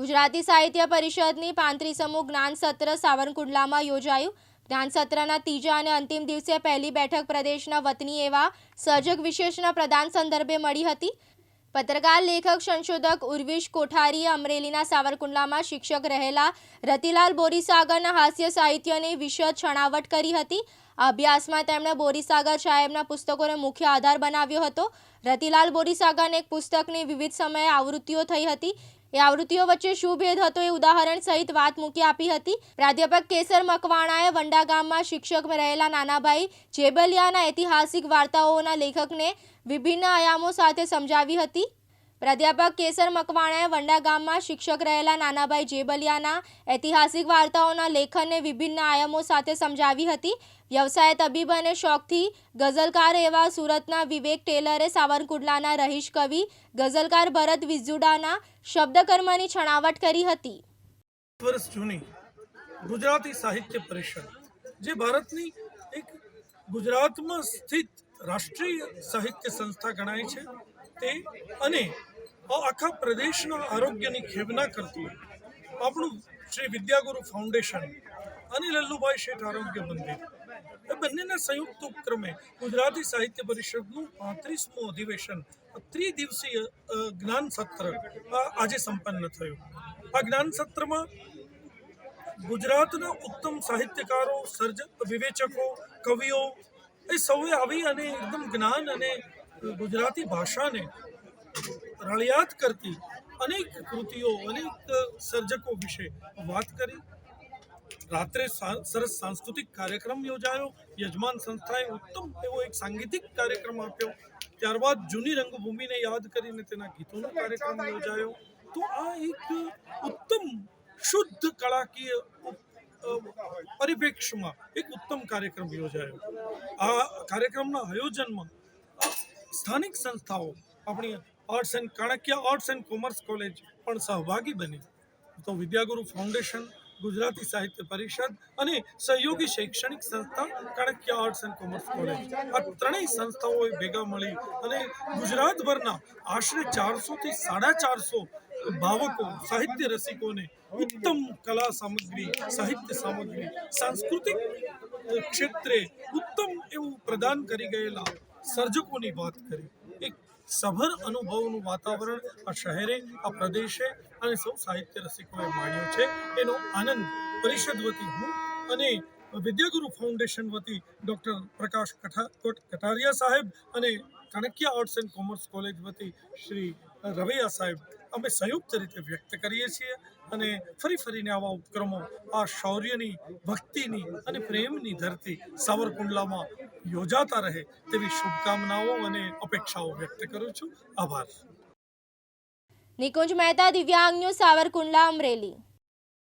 ગુજરાતી સાહિત્ય પરિષદની પાંત્રીસમું જ્ઞાન સત્ર સાવરકુંડલામાં યોજાયું. જ્ઞાન સત્રના ત્રીજા અને અંતિમ દિવસે પહેલી બેઠક પ્રદેશના વતની એવા સર્જક વિશેષના પ્રદાન સંદર્ભે મળી હતી. પત્રકાર લેખક સંશોધક ઉર્વિશ કોઠારીએ અમરેલીના સાવરકુંડલામાં શિક્ષક રહેલા રતિલાલ બોરીસાગરના હાસ્ય સાહિત્યની વિશદ છણાવટ કરી હતી. અભ્યાસમાં તેમણે બોરીસાગર સાહેબના પુસ્તકોને મુખ્ય આધાર બનાવ્યો હતો. રતિલાલ બોરીસાગરને એક પુસ્તકની વિવિધ સમયે આવૃત્તિઓ થઈ હતી. એ આવૃત્તિઓ વચ્ચે શું ભેદ હતો એ ઉદાહરણ સહિત વાત મૂકી આપી હતી. પ્રાધ્યાપક કેસર મકવાણાએ વંડા ગામમાં શિક્ષક રહેલા નાનાભાઈ જેબલિયાના ઐતિહાસિક વાર્તાઓના લેખકને વિભિન્ન આયામો સાથે સમજાવી હતી. પ્રાધ્યાપક કેસર મકવાણાએ વંડા ગામમાં શિક્ષક રહેલા નાનાભાઈ જેબલિયાના ઐતિહાસિક વાર્તાઓના લેખનને વિભિન્ન આયામો સાથે સમજાવી હતી. વ્યવસાય તબીબ અને શોખથી ગઝલકાર એવા સુરતના વિવેક ટેલરે સાવરકુંડલાના રહીશ કવિ, ગઝલકાર ભરત વિઝુડાના શબ્દકર્મની છણાવટ કરી હતી. વર્ષ જૂની ગુજરાતી સાહિત્ય પરિષદ, જે ભારતની એક ગુજરાતમાં સ્થિત રાષ્ટ્રીય સાહિત્ય સંસ્થા ગણાય છે. તે અને આખા પ્રદેશના આરોગ્યની ખેવના કરતું આપણું શ્રી વિદ્યાગુરુ ફાઉન્ડેશન અને લલ્લુભાઈ શેઠ આરોગ્ય મંદિર. એ બંનેના સંયુક્ત ઉપક્રમે ગુજરાતી સાહિત્ય પરિષદનું પાંત્રીસમું અધિવેશન, ત્રિદિવસીય જ્ઞાન સત્ર આજે સંપન્ન થયું. આ જ્ઞાન સત્રમાં ગુજરાતના ઉત્તમ સાહિત્યકારો સર્જક વિવેચકો, કવિઓ એ સૌએ આવી અને એકદમ જ્ઞાન અને ગુજરાતી ભાષાને રળિયાત કરતી અનેક કૃતિઓ, અનેક સર્જકો વિશે વાત કરી. રાત્રે સરસ સાંસ્કૃતિક કાર્યક્રમ યોજાયો. યજમાન સંસ્થાએ ઉત્તમ એવો એક સાંગીતિક કાર્યક્રમ આપ્યો. ત્યારબાદ જૂની રંગભૂમિને યાદ કરીને તેના ગીતોનો કાર્યક્રમ યોજાયો. તો આ એક ઉત્તમ શુદ્ધ કળાકીય પરિપ્રેક્ષમાં એક ઉત્તમ કાર્યક્રમ યોજાયો. આ કાર્યક્રમના આયોજનમાં સ્થાનિક સંસ્થાઓ, આપણી arts and Kanakia arts and commerce college પણ સહભાગી બની તો વિદ્યાગુરુ ફાઉન્ડેશન, ગુજરાતી સાહિત્ય પરિષદ અને સહયોગી શૈક્ષણિક સંસ્થા Kanakia arts and commerce college. આ ત્રણેય સંસ્થાઓએ ભેગા મળી અને ગુજરાતભરના આશરે ચારસોથી સાડા ચારસો ભાવકો, સાહિત્ય રસિકોને ઉત્તમ કલા સામગ્રી, સાહિત્ય સામગ્રી, સાંસ્કૃતિક ક્ષેત્રે ઉત્તમ એવું પ્રદાન કરી ગયેલા સર્જકોની વાત કરી. એક સભર અનુભવનું વાતાવરણ આ શહેરે, આ પ્રદેશે અને સૌ સાહિત્ય રસિકોએ માણ્યો છે. એનો આનંદ પરિષદ વતી હું અને વિદ્યાગુરુ ફાઉન્ડેશન વતી ડૉક્ટર પ્રકાશ કટારિયા સાહેબ અને Kanakia arts and commerce college વતી શ્રી રવૈયા સાહેબ અમે સંયુક્ત રીતે વ્યક્ત કરીએ છીએ. અને ફરી ફરીને આવા ઉપક્રમો, આ શૌર્યની, ભક્તિની અને પ્રેમની ધરતી સાવરકુંડલામાં યોજાતા રહે તેવી શુભકામનાઓ અને અપેક્ષાઓ વ્યક્ત કરું છું. આભાર. નિકુંજ મહેતા દિવ્યાંગ ન્યૂઝ સાવરકુંડલા અમરેલી.